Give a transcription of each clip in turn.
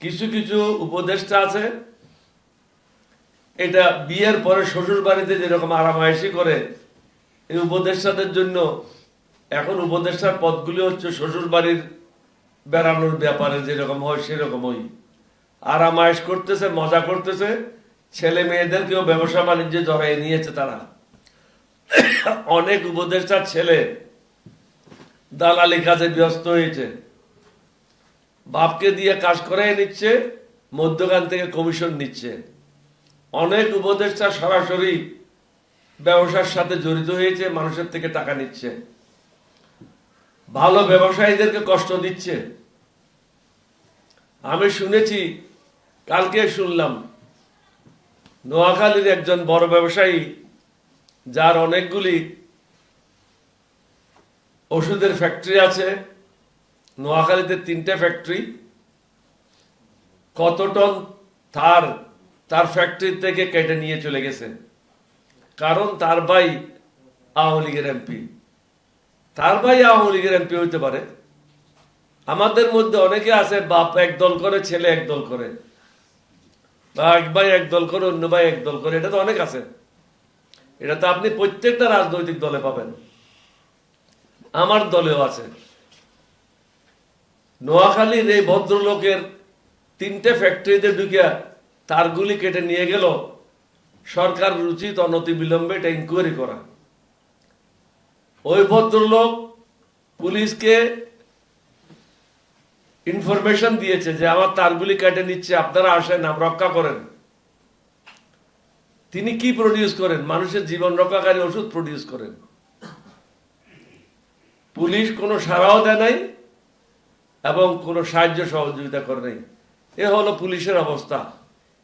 কিছু কিছু উপদেষ্টা আছে। এটা বিয়ের পরে শ্বশুর বাড়িতে যেরকম আরামায়েশি করে, এই উপদেষ্টাদের জন্য এখন উপদেষ্টার পদগুলি হচ্ছে শ্বশুর বাড়ির বেড়ানোর ব্যাপারে যেরকম হয় সেরকমই। আরামায়েশ করতেছে, মজা করতেছে, ছেলে মেয়েদেরকেও ব্যবসা বাণিজ্যে জড়াই নিয়েছে তারা। অনেক উপদেষ্টার ছেলে দালালি কাজে ব্যস্ত হয়েছে। বাপকে দিয়ে কাজ করাই নিচ্ছে, মধ্যখান থেকে কমিশন নিচ্ছে। অনেক উপদেষ্টা সরাসরি ব্যবসার সাথে জড়িত হয়েছে, মানুষের থেকে টাকা নিচ্ছে। ভালো ব্যবসায়ীদেরকে কষ্ট দিচ্ছে। আমি শুনেছি, কালকে শুনলাম, নোয়াখালীর একজন বড় ব্যবসায়ী, যার অনেকগুলি ওষুধের ফ্যাক্টরি আছে নোয়াখালীতে তিনটে ফ্যাক্টরি কত টন তার তার ফ্যাক্টরি থেকে কেটে নিয়ে চলে গেছে। কারণ তার ভাই আওয়ামী লীগের এমপি তার ভাই আওয়ামী লীগের এমপি হইতে পারে। আমাদের মধ্যে অনেকে আছে, বাপ এক দল করে, ছেলে এক দল করে। বা এক ভাই এক দল করে, অন্য ভাই এক দল করে, এটা তো অনেক আছে। এটা তো আপনি প্রত্যেকটা রাজনৈতিক দলে পাবেন। আমার দলেও আছে। নোয়াখালীর এই ভদ্রলোকের তিনটে ফ্যাক্টরিতে ঢুকিয়া তারগুলি কেটে নিয়ে গেল। সরকার উচিত অনতি বিলম্বে এটা ইনকোয়ারি করা। ওই ভদ্রলোক পুলিশকে ইনফরমেশন দিয়েছে যে আমার তারগুলি কেটে নিচ্ছে, আপনারা আসেন রক্ষা করেন। তিনি কি প্রডিউস করেন? মানুষের জীবন রক্ষাকারী ওষুধ প্রডিউস করেন। পুলিশ কোনো সারাও দেয় নাই এবং কোনো সাহায্য সহযোগিতা করে নাই। এ হলো পুলিশের অবস্থা।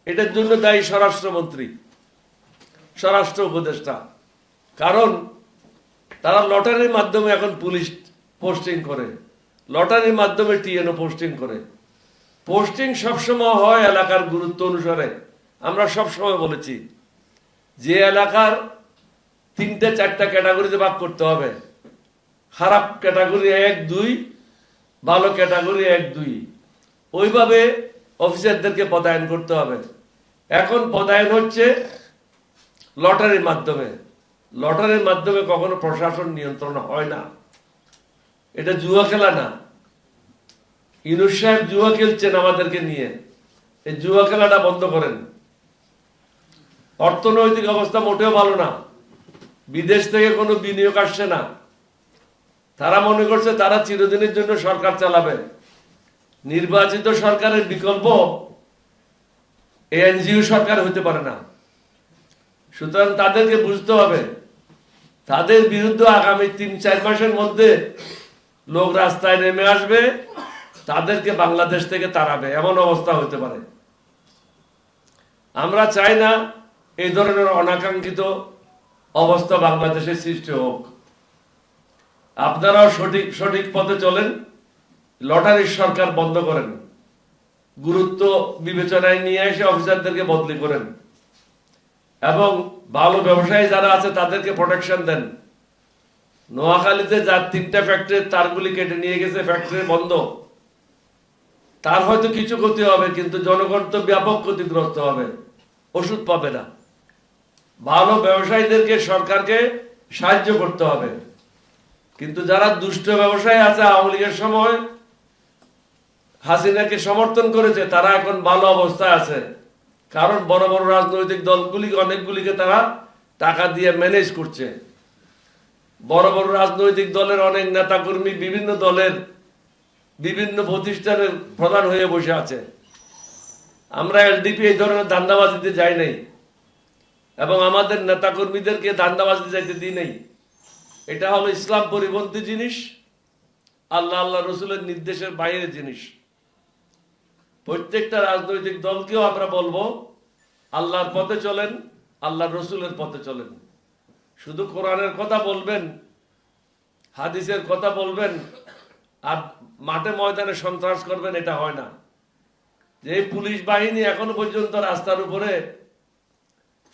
এটার জন্য দায়ী স্বরাষ্ট্রমন্ত্রী, স্বরাষ্ট্র উপদেষ্টা। কারণ তারা লটারির মাধ্যমে এখন পুলিশ পোস্টিং করে। লটারির মাধ্যমে টিএনও পোস্টিং করে। পোস্টিং সবসময় হয় এলাকার গুরুত্ব অনুসারে। আমরা সবসময় বলেছি, যে এলাকার তিনটে, চারটা ক্যাটাগরিতে ভাগ করতে হবে। খারাপ ক্যাটাগরি এক, দুই ভালো ক্যাটাগরি এক, দুই। ওইভাবে অফিসারদেরকে পদায়ন করতে হবে। এখন পদায়ন হচ্ছে লটারির মাধ্যমে। লটারির মাধ্যমে কখনো প্রশাসন নিয়ন্ত্রণ হয় না। এটা জুয়া খেলা না। ইনুস সাহেব জুয়া খেলছেন আমাদেরকে নিয়ে। এই জুয়া খেলাটা বন্ধ করেন। অর্থনৈতিক অবস্থা মোটেও ভালো না। বিদেশ থেকে কোনো বিনিয়োগ আসছে না। তারা মনে করছে তারা চিরদিনের জন্য সরকার চালাবে। নির্বাচিত সরকারের বিকল্প এনজিও সরকার হতে পারে না। সুতরাং তাদেরকে বুঝতে হবে, তাদের বিরুদ্ধে আগামী তিন, চার মাসের মধ্যে লোক রাস্তায় নেমে আসবে, তাদেরকে বাংলাদেশ থেকে তাড়াবে। এমন অবস্থা হতে পারে। আমরা চাই না এই ধরনের অনাকাঙ্ক্ষিত অবস্থা বাংলাদেশে সৃষ্টি হোক। আপনারাও সঠিক সঠিক পথে চলেন। লটারির সরকার বন্ধ করেন। গুরুত্ব বিবেচনায় নিয়ে এসে অফিসারদেরকে বদলি করেন। এবং ভালো ব্যবসায়ী যারা আছে, তাদেরকে প্রোটেকশন দেন। নোয়াখালীতে যার তিনটা ফ্যাক্টরির তারগুলি কেটে নিয়ে গেছে ফ্যাক্টরি বন্ধ। তার হয়তো কিছু ক্ষতি হবে, কিন্তু জনগণ তো ব্যাপক ক্ষতিগ্রস্ত হবে। ওষুধ পাবে না। ভালো ব্যবসায়ীদেরকে সরকারকে সাহায্য করতে হবে। কিন্তু যারা দুষ্ট ব্যবসায়ী আছে, আওয়ামী লীগের সময় হাসিনাকে সমর্থন করেছে, তারা এখন ভালো অবস্থায় আছে। কারণ বড় বড় রাজনৈতিক দলগুলি, অনেকগুলিকে তারা টাকা দিয়ে ম্যানেজ করছে। বড় বড় রাজনৈতিক দলের অনেক নেতাকর্মী বিভিন্ন দলের, বিভিন্ন প্রতিষ্ঠানের প্রধান হয়ে বসে আছে। আমরা এলডিপি এই ধরনের দান্দাবাজিতে যাই নাই। এবং আমাদের নেতাকর্মীদেরকে দান্দাবাজিতে যাইতে দিই নাই। এটা হলো ইসলাম পরিপন্থী জিনিস, আল্লাহ আল্লাহ রসুলের নির্দেশের বাইরের জিনিস। প্রত্যেকটা রাজনৈতিক দলকেও আমরা বলব, আল্লাহর পথে চলেন আল্লাহ রসুলের পথে চলেন। শুধু কোরআনের কথা বলবেন, হাদিসের কথা বলবেন, আর মাঠে ময়দানে সন্ত্রাস করবেন, এটা হয় না। যে পুলিশ বাহিনী এখনও পর্যন্ত রাস্তার উপরে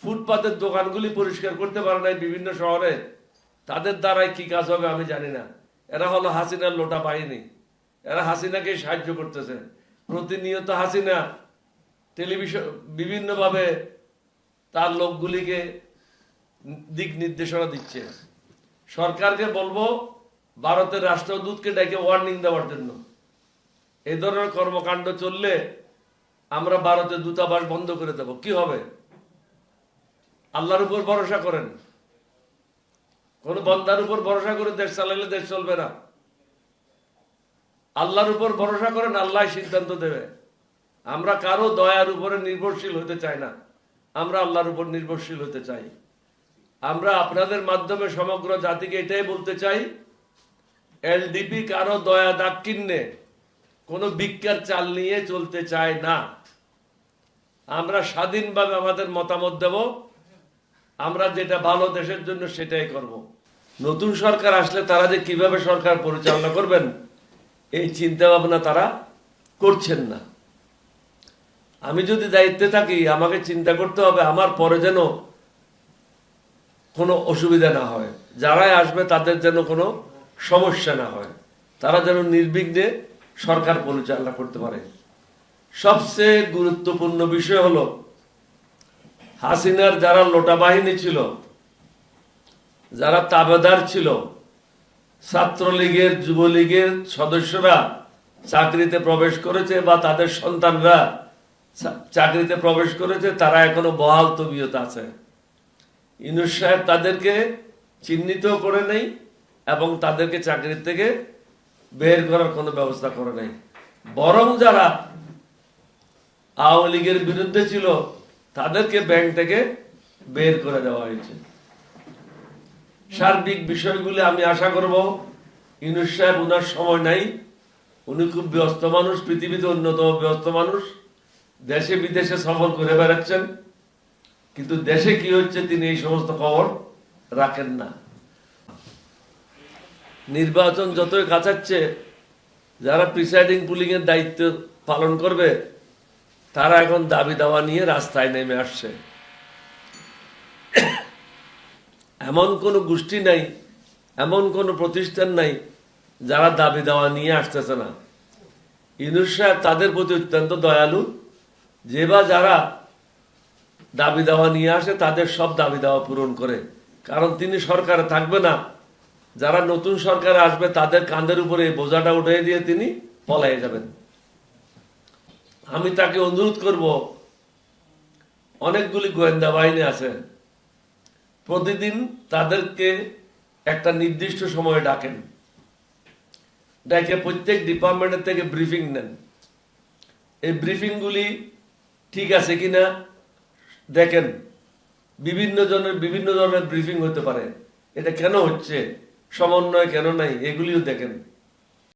ফুটপাতের দোকানগুলি পরিষ্কার করতে পারে নাই বিভিন্ন শহরে তাদের দ্বারাই কি কাজ হবে আমি জানি না। এরা হলো হাসিনার লোটা বাহিনী। এরা হাসিনাকে সাহায্য করতেছে। প্রতিনিয়ত হাসিনা টেলিভিশন বিভিন্নভাবে তার লোকগুলিকে দিক নির্দেশনা দিচ্ছে। সরকারকে বলব, ভারতের রাষ্ট্রদূতকে ডেকে ওয়ার্নিং দেওয়ার জন্য। এই ধরনের কর্মকাণ্ড চললে আমরা ভারতের দূতাবাস বন্ধ করে দেব। কি হবে? আল্লাহর উপর ভরসা করেন। কোন বন্দার উপর ভরসা করে দেশ চালাইলে দেশ চলবে না। আল্লাহর উপর ভরসা করেন, আল্লাহ সিদ্ধান্ত দেবে। আমরা কারও দয়ার উপরে নির্ভরশীল হতে চাই না। আমরা আল্লাহর উপর নির্ভরশীল হতে চাই। আমরা আপনাদের মাধ্যমে সমগ্র জাতিকে এটাই বলতে চাই, এলডিপি কারও দয়া দাক্ষিণ্যে কোনো ভিক্ষার চাল নিয়ে চলতে চায় না। আমরা স্বাধীনভাবে আমাদের মতামত দেব। আমরা যেটা ভালো দেশের জন্য সেটাই করব। নতুন সরকার আসলে তারা যে কীভাবে সরকার পরিচালনা করবেন, এই চিন্তা ভাবনা তারা করছেন না। আমি যদি দায়িত্বে থাকি, আমাকে চিন্তা করতে হবে আমার পরে যেন কোনো অসুবিধা না হয়। যারাই আসবে তাদের যেন কোনো সমস্যা না হয়। তারা যেন নির্বিঘ্নে সরকার পরিচালনা করতে পারে। সবচেয়ে গুরুত্বপূর্ণ বিষয় হলো, হাসিনার যারা লোটা বাহিনী ছিল যারা তাবেদার ছিল, ছাত্রলীগের, যুবলীগের সদস্যরা চাকরিতে প্রবেশ করেছে বা তাদের সন্তানরা চাকরিতে প্রবেশ করেছে, তারা এখনও বহাল তবিয়ত আছে। ইনুস সাহেব তাদেরকে চিহ্নিত করে নেই এবং তাদেরকে চাকরি থেকে বের করার কোনো ব্যবস্থা করে নেই। বরং যারা আওয়ামী লীগের বিরুদ্ধে ছিল, তাদেরকে ব্যাংক থেকে বের করে দেওয়া হয়েছে। সার্বিক বিষয়গুলি আমি আশা করব, ইউনুস সাহেব উনার সময় নাই। উনি খুব ব্যস্ত মানুষ, পৃথিবীতে অন্যতম ব্যস্ত মানুষ। দেশে বিদেশে সফর করে বেড়াচ্ছেন। কিন্তু দেশে কি হচ্ছে তিনি এই সমস্ত খবর রাখেন না। নির্বাচন যতই কাছাচ্ছে যারা প্রিসাইডিং পুলিং এর দায়িত্ব পালন করবে, তারা এখন দাবি দাওয়া নিয়ে রাস্তায় নেমে আসছে। এমন কোনো গোষ্ঠী নাই, এমন কোনো প্রতিষ্ঠান নাই যারা দাবি দাওয়া নিয়ে আসতেছে না। ইনুস সাহেব তাদের প্রতি অত্যন্ত দয়ালু। যে বা যারা দাবি দাওয়া নিয়ে আসে তাদের সব দাবি দাওয়া পূরণ করে। কারণ তিনি সরকারে থাকবে না। যারা নতুন সরকারে আসবে তাদের কাঁধের উপরে এই বোঝাটা উঠিয়ে দিয়ে তিনি পলাই যাবেন। আমি তাকে অনুরোধ করব, অনেকগুলি গোয়েন্দা বাহিনী আছে প্রতিদিন তাদেরকে একটা নির্দিষ্ট সময়ে ডাকেন। ডাকে প্রত্যেক ডিপার্টমেন্টের থেকে ব্রিফিং নেন। এই ব্রিফিংগুলি ঠিক আছে কিনা দেখেন। বিভিন্ন জনের, বিভিন্ন ধরনের ব্রিফিং হতে পারে। এটা কেন হচ্ছে? সমন্বয় কেন নাই? এগুলিও দেখেন।